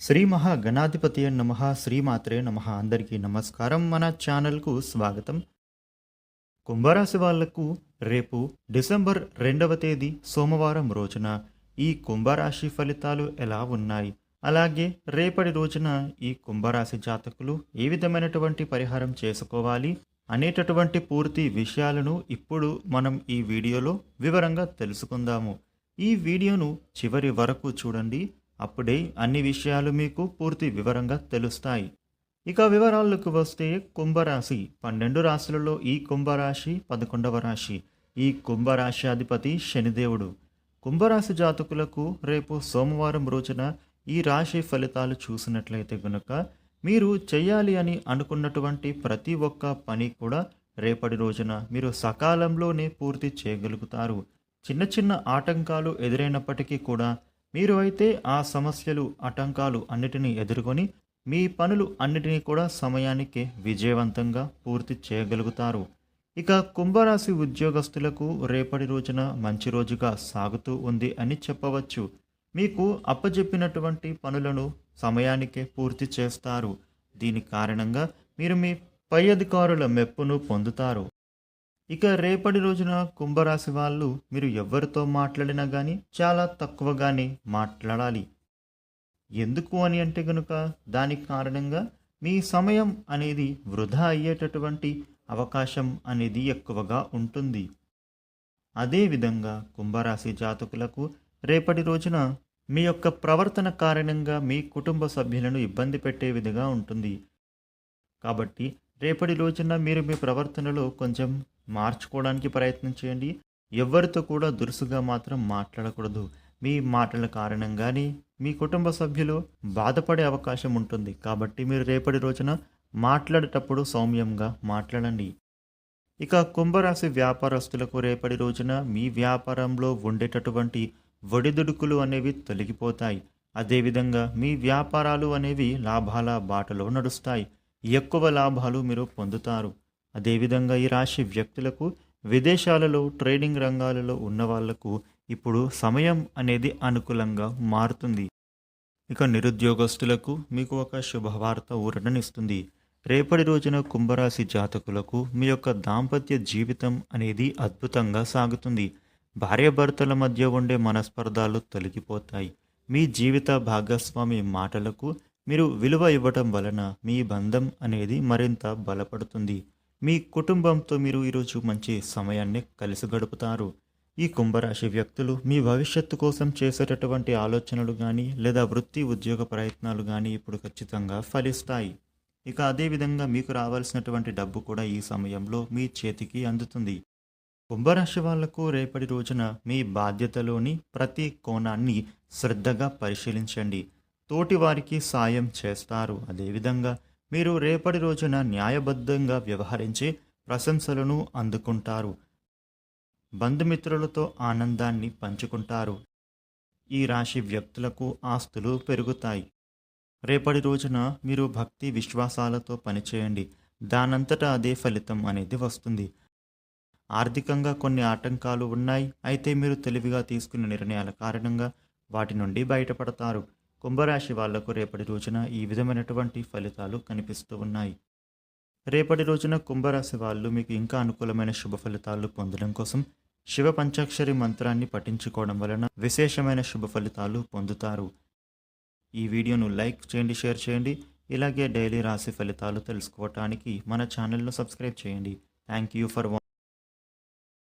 శ్రీ మహా గణాధిపతి నమ శ్రీమాత్రే నమ. అందరికీ నమస్కారం. మన ఛానల్కు స్వాగతం. కుంభరాశి వాళ్ళకు రేపు డిసెంబర్ రెండవ తేదీ సోమవారం రోజున ఈ కుంభరాశి ఫలితాలు ఎలా ఉన్నాయి? అలాగే రేపటి రోజున ఈ కుంభరాశి జాతకులు ఏ విధమైనటువంటి పరిహారం చేసుకోవాలి అనేటటువంటి పూర్తి విషయాలను ఇప్పుడు మనం ఈ వీడియోలో వివరంగా తెలుసుకుందాము. ఈ వీడియోను చివరి వరకు చూడండి. అప్పుడే అన్ని విషయాలు మీకు పూర్తి వివరంగా తెలుస్తాయి. ఇక వివరాలకు వస్తే కుంభరాశి. పన్నెండు రాశులలో ఈ కుంభరాశి పదకొండవ రాశి. ఈ కుంభరాశి అధిపతి శనిదేవుడు. కుంభరాశి జాతకులకు రేపు సోమవారం రోజున ఈ రాశి ఫలితాలు చూసినట్లయితే గనుక మీరు చేయాలి అని అనుకున్నటువంటి ప్రతి ఒక్క పని కూడా రేపటి రోజున మీరు సకాలంలోనే పూర్తి చేయగలుగుతారు. చిన్న చిన్న ఆటంకాలు ఎదురైనప్పటికీ కూడా మీరు అయితే ఆ సమస్యలు ఆటంకాలు అన్నిటినీ ఎదుర్కొని మీ పనులు అన్నిటినీ కూడా సమయానికి విజయవంతంగా పూర్తి చేయగలుగుతారు. ఇక కుంభరాశి ఉద్యోగస్తులకు రేపటి రోజున మంచి రోజుగా సాగుతూ ఉంది అని చెప్పవచ్చు. మీకు అప్పజెప్పినటువంటి పనులను సమయానికే పూర్తి చేస్తారు. దీని కారణంగా మీరు మీ పై అధికారుల మెప్పును పొందుతారు. ఇక రేపటి రోజున కుంభరాశి వాళ్ళు మీరు ఎవరితో మాట్లాడినా కానీ చాలా తక్కువగానే మాట్లాడాలి. ఎందుకు అని అంటే కనుక దానికి కారణంగా మీ సమయం అనేది వృధా అయ్యేటటువంటి అవకాశం అనేది ఎక్కువగా ఉంటుంది. అదేవిధంగా కుంభరాశి జాతకులకు రేపటి రోజున మీ యొక్క ప్రవర్తన కారణంగా మీ కుటుంబ సభ్యులను ఇబ్బంది పెట్టే విధంగా ఉంటుంది. కాబట్టి రేపటి రోజున మీరు మీ ప్రవర్తనలో కొంచెం మార్చుకోవడానికి ప్రయత్నం చేయండి. ఎవరితో కూడా దురుసుగా మాత్రం మాట్లాడకూడదు. మీ మాటల కారణంగానే మీ కుటుంబ సభ్యులు బాధపడే అవకాశం ఉంటుంది. కాబట్టి మీరు రేపటి రోజున మాట్లాడేటప్పుడు సౌమ్యంగా మాట్లాడండి. ఇక కుంభరాశి వ్యాపారస్తులకు రేపటి రోజున మీ వ్యాపారంలో ఉండేటటువంటి ఒడిదుడుకులు అనేవి తొలగిపోతాయి. అదేవిధంగా మీ వ్యాపారాలు అనేవి లాభాల బాటలో నడుస్తాయి. ఎక్కువ లాభాలు మీరు పొందుతారు. అదేవిధంగా ఈ రాశి వ్యక్తులకు విదేశాలలో ట్రేడింగ్ రంగాలలో ఉన్న వాళ్ళకు ఇప్పుడు సమయం అనేది అనుకూలంగా మారుతుంది. ఇక నిరుద్యోగస్తులకు మీకు ఒక శుభవార్త ఊరటనిస్తుంది. రేపటి రోజున కుంభరాశి జాతకులకు మీ యొక్క దాంపత్య జీవితం అనేది అద్భుతంగా సాగుతుంది. భార్యాభర్తల మధ్య ఉండే మనస్పర్ధాలు తొలగిపోతాయి. మీ జీవిత భాగస్వామి మాటలకు మీరు విలువ ఇవ్వటం వలన మీ బంధం అనేది మరింత బలపడుతుంది. మీ కుటుంబంతో మీరు ఈరోజు మంచి సమయాన్ని కలిసి గడుపుతారు. ఈ కుంభరాశి వ్యక్తులు మీ భవిష్యత్తు కోసం చేసేటటువంటి ఆలోచనలు కానీ లేదా వృత్తి ఉద్యోగ ప్రయత్నాలు కానీ ఇప్పుడు ఖచ్చితంగా ఫలిస్తాయి. ఇక అదేవిధంగా మీకు రావాల్సినటువంటి డబ్బు కూడా ఈ సమయంలో మీ చేతికి అందుతుంది. కుంభరాశి వాళ్ళకు రేపటి రోజున మీ బాధ్యతలోని ప్రతి కోణాన్ని శ్రద్ధగా పరిశీలించండి. తోటి వారికి సాయం చేస్తారు. అదేవిధంగా మీరు రేపటి రోజున న్యాయబద్ధంగా వ్యవహరించి ప్రశంసలను అందుకుంటారు. బంధుమిత్రులతో ఆనందాన్ని పంచుకుంటారు. ఈ రాశి వ్యక్తులకు ఆస్తులు పెరుగుతాయి. రేపటి రోజున మీరు భక్తి విశ్వాసాలతో పనిచేయండి. దానంతటా అదే ఫలితం అనేది వస్తుంది. ఆర్థికంగా కొన్ని ఆటంకాలు ఉన్నాయి. అయితే మీరు తెలివిగా తీసుకున్న నిర్ణయాల కారణంగా వాటి నుండి బయటపడతారు. కుంభరాశి వాళ్ళకు రేపటి రోజున ఈ విధమైనటువంటి ఫలితాలు కనిపిస్తూ ఉన్నాయి. రేపటి రోజున కుంభరాశి వాళ్ళు మీకు ఇంకా అనుకూలమైన శుభ ఫలితాలు పొందడం కోసం శివ పంచాక్షరి మంత్రాన్ని పఠించుకోవడం వలన విశేషమైన శుభ ఫలితాలు పొందుతారు. ఈ వీడియోను లైక్ చేయండి షేర్ చేయండి. ఇలాగే డైలీ రాశి ఫలితాలు తెలుసుకోవటానికి మన ఛానల్ను సబ్స్క్రైబ్ చేయండి. Thank you for